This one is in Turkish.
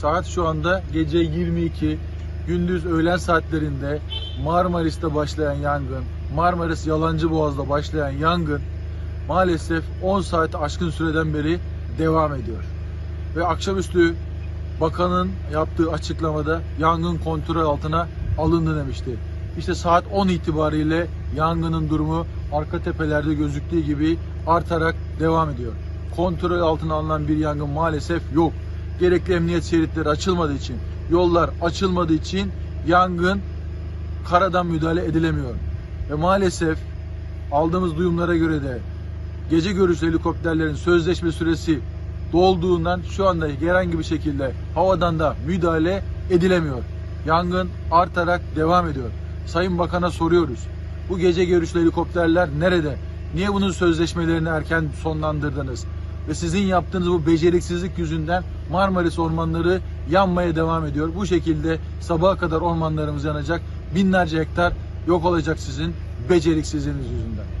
Saat şu anda gece 22, gündüz öğlen saatlerinde Marmaris'te başlayan yangın, Marmaris Yalancı Boğaz'da başlayan yangın maalesef 10 saat aşkın süreden beri devam ediyor. Ve akşamüstü bakanın yaptığı açıklamada yangın kontrol altına alındı demişti. İşte saat 10 itibariyle yangının durumu arka tepelerde gözüktüğü gibi artarak devam ediyor. Kontrol altına alınan bir yangın maalesef yok. Gerekli emniyet şeritleri açılmadığı için, yollar açılmadığı için yangın karadan müdahale edilemiyor. Ve maalesef aldığımız duyumlara göre de gece görüşlü helikopterlerin sözleşme süresi dolduğundan şu anda herhangi bir şekilde havadan da müdahale edilemiyor. Yangın artarak devam ediyor. Sayın Bakan'a soruyoruz. Bu gece görüşlü helikopterler nerede? Niye bunun sözleşmelerini erken sonlandırdınız? Ve sizin yaptığınız bu beceriksizlik yüzünden Marmaris ormanları yanmaya devam ediyor. Bu şekilde sabaha kadar ormanlarımız yanacak. Binlerce hektar yok olacak sizin beceriksizliğiniz yüzünden.